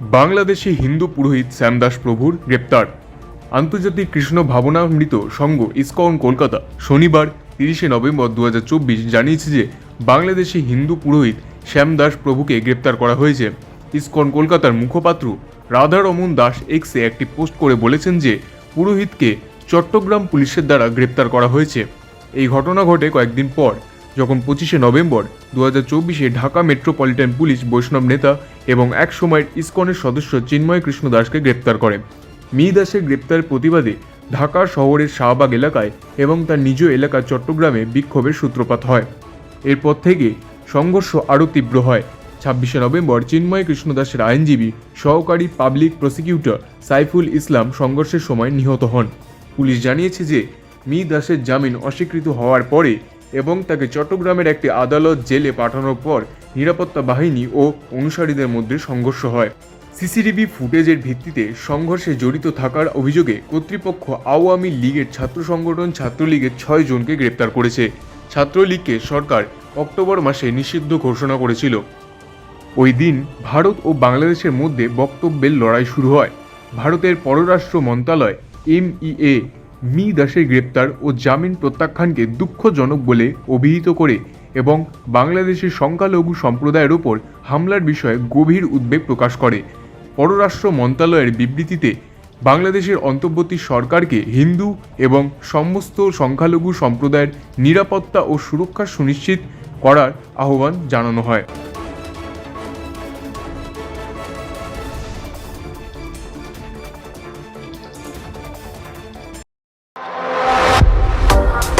বাংলাদেশি হিন্দু পুরোহিত শ্যামদাস প্রভুর গ্রেপ্তার। আন্তর্জাতিক কৃষ্ণ ভাবনামৃত সংঘ ইসকন, কলকাতা। শনিবার তিরিশে নভেম্বর দু হাজার চব্বিশ জানিয়েছে যে, বাংলাদেশি হিন্দু পুরোহিত শ্যামদাস প্রভুকে গ্রেপ্তার করা হয়েছে। ইসকন, কলকাতার মুখপাত্র রাধারমন দাস এক্সে একটি পোস্ট করে বলেছেন যে, পুরোহিতকে চট্টগ্রাম পুলিশের দ্বারা গ্রেপ্তার করা হয়েছে। এই ঘটনা ঘটে কয়েকদিন পর। যখন পঁচিশে নভেম্বর দু চব্বিশে ঢাকা মেট্রোপলিটন পুলিশ বৈষ্ণব নেতা এবং এক সময়ের ইসকনের সদস্য চিন্ময় কৃষ্ণ দাসকে গ্রেপ্তার করে। মি দাসের গ্রেপ্তারের প্রতিবাদে ঢাকা শহরের শাহবাগ এলাকায় এবং তার নিজ এলাকা চট্টগ্রামে বিক্ষোভের সূত্রপাত হয়। এরপর থেকে সংঘর্ষ আরও তীব্র হয়। ছাব্বিশে নভেম্বর চিন্ময় কৃষ্ণ দাসের আইনজীবী, সহকারী পাবলিক প্রসিকিউটর সাইফুল ইসলাম সংঘর্ষের সময় নিহত হন। পুলিশ জানিয়েছে যে মি দাসের জামিন অস্বীকৃত হওয়ার পরে এবং তাকে চট্টগ্রামের একটি আদালত জেলে পাঠানোর পর নিরাপত্তা বাহিনী ও অনুসারীদের মধ্যে সংঘর্ষ হয়। সিসিটিভি ফুটেজের ভিত্তিতে সংঘর্ষে জড়িত থাকার অভিযোগে কর্তৃপক্ষ আওয়ামী লীগের ছাত্র সংগঠন ছাত্রলীগের ছয় জনকে গ্রেপ্তার করেছে। ছাত্রলীগকে সরকার অক্টোবর মাসে নিষিদ্ধ ঘোষণা করেছিল। ওই দিন ভারত ও বাংলাদেশের মধ্যে বক্তব্যের লড়াই শুরু হয়। ভারতের পররাষ্ট্র মন্ত্রণালয় এমইএ মি দাসের গ্রেপ্তার ও জামিন প্রত্যাখ্যানকে দুঃখজনক বলে অভিহিত করে এবং বাংলাদেশের সংখ্যালঘু সম্প্রদায়ের ওপর হামলার বিষয়ে গভীর উদ্বেগ প্রকাশ করে। পররাষ্ট্র মন্ত্রণালয়ের বিবৃতিতে, বাংলাদেশের অন্তর্বর্তী সরকারকে হিন্দু এবং সমস্ত সংখ্যালঘু সম্প্রদায়ের নিরাপত্তা ও সুরক্ষা সুনিশ্চিত করার আহ্বান জানানো হয়।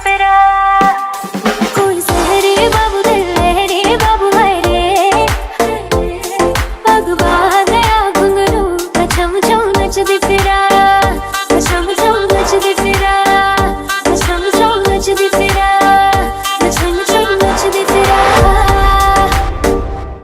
esperar.